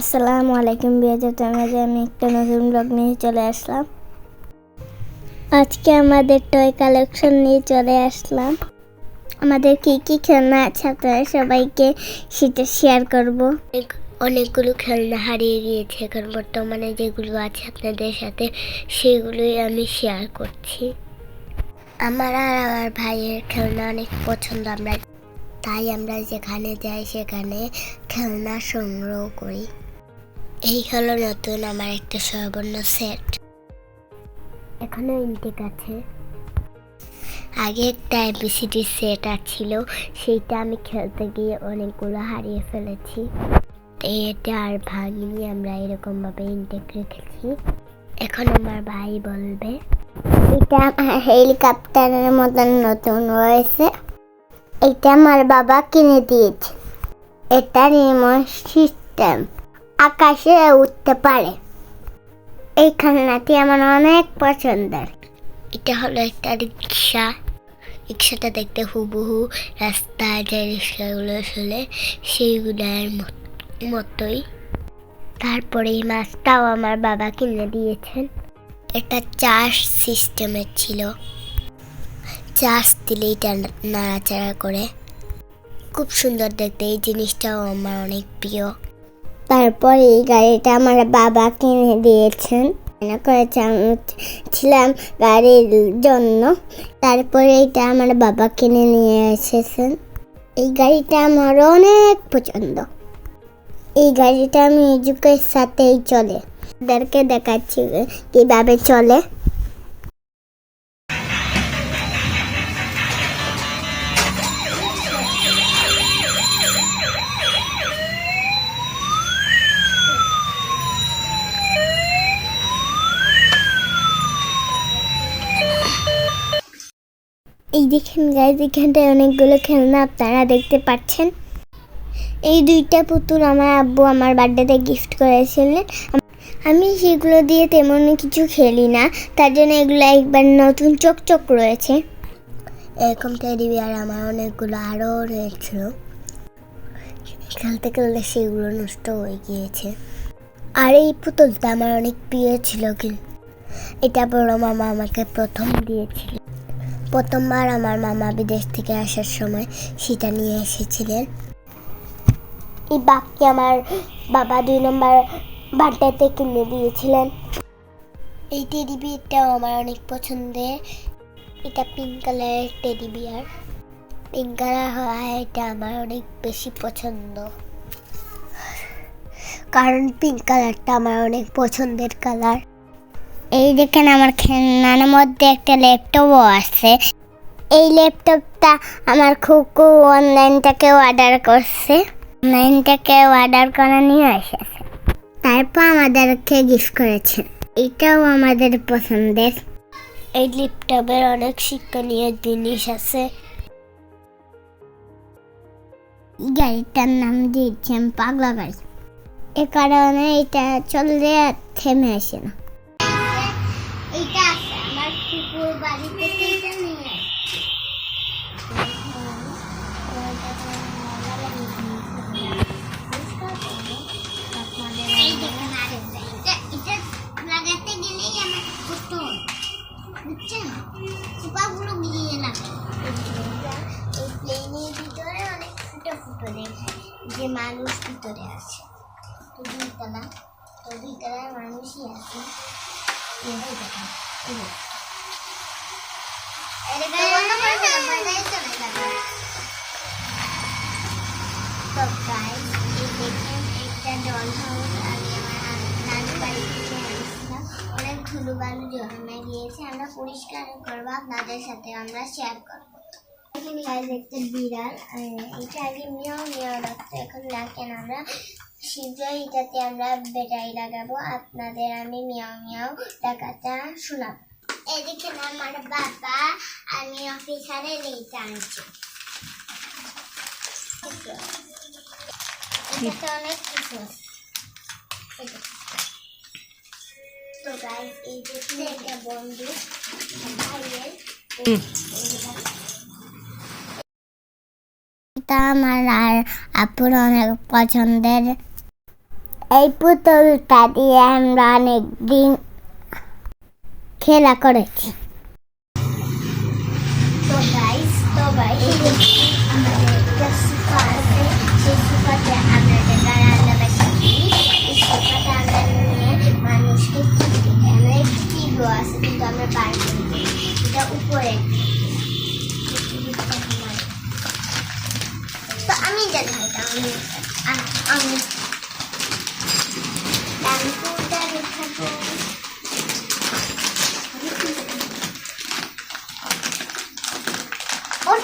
আসসালামু আলাইকুম বিয়াজা তোমাদের আমি একটা নতুন ব্লগ নিয়ে চলে আসলাম। আজকে আমাদের টয় কালেকশন নিয়ে চলে আসলাম। আমাদের কি কি খেলনা আছে আপনারা সবাইকে সেটা শেয়ার করব। অনেকগুলো খেলনা হারিয়ে গিয়েছে এখন বর্তমানে যেগুলো আছে আপনাদের সাথে সেগুলোই আমি শেয়ার করছি। আমার আর আমার ভাইয়ের খেলনা অনেক পছন্দ আমরা, তাই আমরা যেখানে যাই সেখানে খেলনা সংগ্রহ করি। এই হলো নতুন আমার একটা স্বর্ণ সেট এখনও ইনটেক আছে। আগে একটা এবিসিডি সেট ছিল সেইটা আমি খেলতে গিয়ে অনেকগুলো হারিয়ে ফেলেছি। এটা আর ভাঙিনি, আমরা এরকম ভাবে ইনটেক রেখেছি। এখন আমার ভাই বলবে। এটা আমার হেলিকপ্টারের মতন নতুন রয়েছে এটা আমার বাবা কিনে দিয়েছে। এটা রিমোট সিস্টেম আকাশে উঠতে পারে। এই খেলনাটি আমার অনেক পছন্দের। এটা হলো একটা রিক্সা। রিক্সাটা দেখতে হুবহু রাস্তায় যে রিক্সাগুলো চলে সেইগুলোর মত- মতোই। তারপরে এই মাছটাও আমার বাবা কিনে দিয়েছেন। এটা চার্জ সিস্টেমের ছিল। চার্জ দিলেই এটা নাড়াচাড়া করে। খুব সুন্দর দেখতে, এই জিনিসটাও আমার অনেক প্রিয়। তারপর এই গাড়িটা আমার বাবা কিনে দিয়েছেন। মনে করেছে? আমি ছিলাম গাড়ির জন্য। তারপরে এটা আমার বাবা কিনে নিয়ে এসেছেন। এই গাড়িটা আমার অনেক পছন্দ। এই গাড়িটা আমি ইজুকের সাথেই চলে। তাদেরকে দেখাচ্ছি কীভাবে চলে। এই দেখেন গাইজ এখানটায় অনেকগুলো খেলনা আপনারা দেখতে পাচ্ছেন। এই দুইটা পুতুল আমার আব্বু আমার বার্থডেতে গিফট করেছিলেন। আমি সেগুলো দিয়ে তেমন কিছু খেলি না, তার জন্য এগুলো একবার নতুন চকচক রয়েছে। এরকম টেডি বিয়ার আমার অনেকগুলো আরও রয়েছিল খেলতে খেলতে সেগুলো নষ্ট হয়ে গিয়েছে। আর এই পুতুলটা আমার অনেক প্রিয় ছিল কি এটা বড় মামা আমাকে প্রথম দিয়েছিল। প্রথমবার আমার মামা বিদেশ থেকে আসার সময় সেটা নিয়ে এসেছিলেন। এই বাঘকে আমার বাবা দুই নম্বর বার্থডেতে কিনে দিয়েছিলেন। এই টেডি বিয়ারটাও আমার অনেক পছন্দের। এটা পিঙ্ক কালারের টেডি বিয়ার পিঙ্ক কালার হয় এটা আমার অনেক বেশি পছন্দ। কারণ পিঙ্ক কালারটা আমার অনেক পছন্দের কালার এই দেখেন আমার খেলনার মধ্যে একটা ল্যাপটপও আছে। এই ল্যাপটপটা আমার খুকু অনলাইন থেকে অর্ডার করছে। অনলাইন থেকে অর্ডার করে নিয়ে এসেছে। তারপর আমাদেরকে গিফট করেছে। এটাও আমাদের পছন্দের। এই ল্যাপটপের অনেক শিক্ষণীয় জিনিস আছে। গাড়িটার নাম দিয়েছেন পাগলা গাড়ি এ কারণে এটা চললে থেমে আসে না। ফুটো দেখায় যে মানুষ ভিতরে আছে। তো দুইতলা তো দুইতলায় মানুষই আছে। করে। অনেক ধুলো বালু জমে গিয়েছে আমরা পরিষ্কার করব, আপনাদের সাথে আমরা শেয়ার করব। গাইজ একটা বিড়াল এটা আগে মিয়াও মিয়াও ডাকতো এখন ডাকেন আমরা শীঘ্রই এটাতে আমরা ব্যাটারি লাগাবো আপনাদের আমি মিয়াও মিয়াও ডাকাটা শোনাবো এদিকে আমার বাবা আমি অফিসারে নিতে আনছি অনেক কিছু। তো গাইজ এই এটা বন্ধু ভাইয়ের এটা আমার আর আপুর অনেক পছন্দের। এই পুতুলটা দিয়ে আমরা অনেক দিন খেলা করেছি। তো তো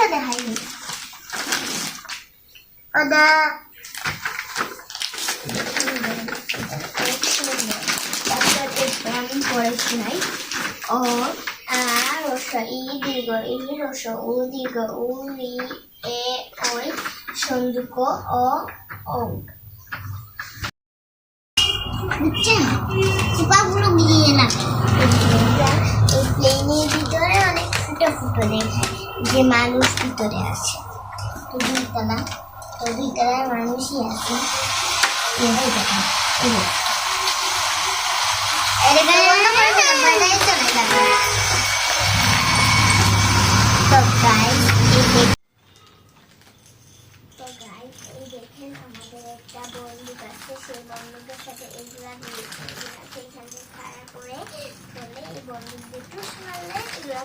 ওটা দেখাইনি। ওটা আমি পড়েছি নাই। ও আর রস ই দীর্ঘ ই রস উ দীর্ঘ উ রি এ ওই সন্দুক ও ও। বুঝছেন চিপাগুলো গিয়ে না অনেক ফুটো যে মানুষ ভিতরে আছে। তো দুইতলা তো দুইতলায় মানুষই আছে। ফেলো, একটা সাথে এগুলা করে ফেলে এই দুটো মারলে এগুলা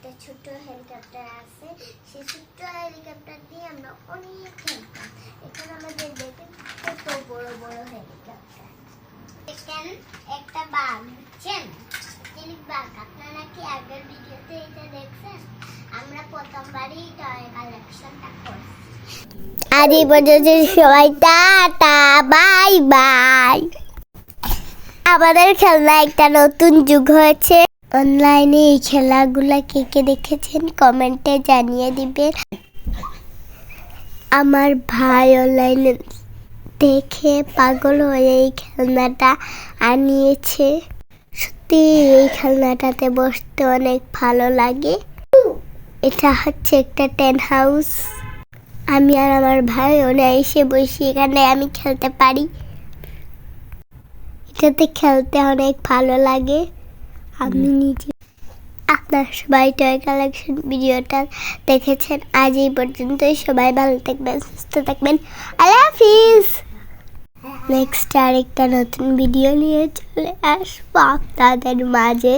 একটা ছোট হেলিকপ্টার আছে। সেই ছোট্ট হেলিকপ্টার দিয়ে আমরা অনেক খেলতাম এখানে আমাদের দেখেন কত বড় বড় হেলিকপ্টার। দেখেন একটা বাঘ, বুঝছেন? চিলিক বাঘ, আপনারা কি আগের ভিডিওতে এটা দেখছেন? আমরা প্রথমবারই টয় কালেকশনটা করছি। আজ এই পর্যন্ত সবাই টাটা, বাই বাই। আমাদের খেলনা একটা নতুন যুগ হয়েছে। অনলাইনে এই খেলাগুলা কে কে দেখেছেন? কমেন্টে জানিয়ে দিবেন। আমার ভাই অনলাইনে দেখে পাগল হয়ে এই খেলনাটা আনিয়েছে। সত্যি, এই খেলনাটাতে বসতে অনেক ভালো লাগে। এটা হচ্ছে একটা টেন হাউস। আমি আর আমার ভাই ওনে এসে বসি এখানে আমি খেলতে পারি। এটাতে খেলতে অনেক ভালো লাগে। আমি নিজে আপনার সবাই টয় কালেকশন ভিডিওটা দেখেছেন। আজ এই পর্যন্তই। সবাই ভালো থাকবেন সুস্থ থাকবেন। আল্লাহ হাফিজ। নেক্সট আরেকটা নতুন ভিডিও নিয়ে চলে আসব আপনাদের মাঝে।